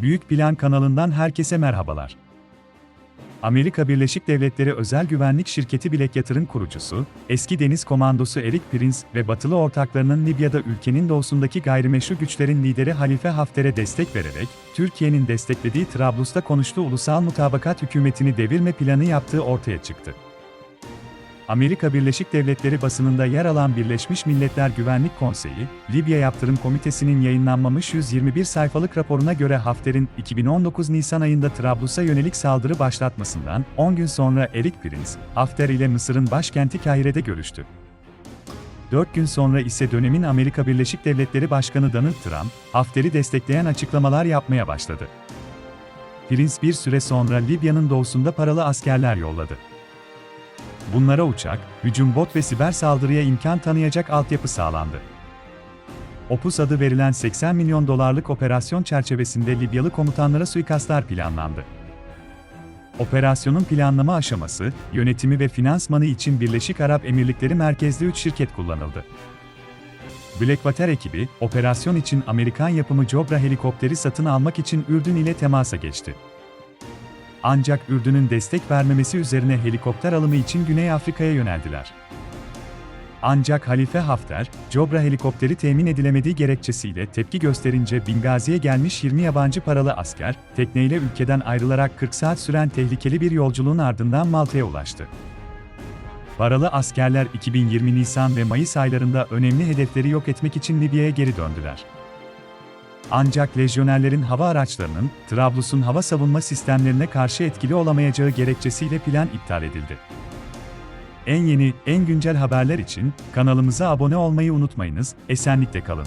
Büyük Plan kanalından herkese merhabalar. Amerika Birleşik Devletleri Özel Güvenlik Şirketi Bilek Yatırım kurucusu, eski deniz komandosu Eric Prince ve batılı ortaklarının Libya'da ülkenin doğusundaki gayrimeşru güçlerin lideri Halife Hafter'e destek vererek, Türkiye'nin desteklediği Trablus'ta konuştuğu ulusal mutabakat hükümetini devirme planı yaptığı ortaya çıktı. Amerika Birleşik Devletleri basınında yer alan Birleşmiş Milletler Güvenlik Konseyi, Libya Yaptırım Komitesi'nin yayınlanmamış 121 sayfalık raporuna göre Hafter'in 2019 Nisan ayında Trablus'a yönelik saldırı başlatmasından 10 gün sonra Eric Prince, Hafter ile Mısır'ın başkenti Kahire'de görüştü. 4 gün sonra ise dönemin Amerika Birleşik Devletleri Başkanı Donald Trump, Hafter'i destekleyen açıklamalar yapmaya başladı. Prince bir süre sonra Libya'nın doğusunda paralı askerler yolladı. Bunlara uçak, hücum bot ve siber saldırıya imkan tanıyacak altyapı sağlandı. Opus adı verilen 80 milyon dolarlık operasyon çerçevesinde Libyalı komutanlara suikastlar planlandı. Operasyonun planlama aşaması, yönetimi ve finansmanı için Birleşik Arap Emirlikleri merkezli 3 şirket kullanıldı. Blackwater ekibi, operasyon için Amerikan yapımı Cobra helikopteri satın almak için Ürdün ile temasa geçti. Ancak Ürdün'ün destek vermemesi üzerine helikopter alımı için Güney Afrika'ya yöneldiler. Ancak Halife Hafter, Cobra helikopteri temin edilemediği gerekçesiyle tepki gösterince Bingazi'ye gelmiş 20 yabancı paralı asker, tekneyle ülkeden ayrılarak 40 saat süren tehlikeli bir yolculuğun ardından Malta'ya ulaştı. Paralı askerler 2020 Nisan ve Mayıs aylarında önemli hedefleri yok etmek için Libya'ya geri döndüler. Ancak lejyonerlerin hava araçlarının Trablus'un hava savunma sistemlerine karşı etkili olamayacağı gerekçesiyle plan iptal edildi. En yeni, en güncel haberler için kanalımıza abone olmayı unutmayınız. Esenlikle kalın.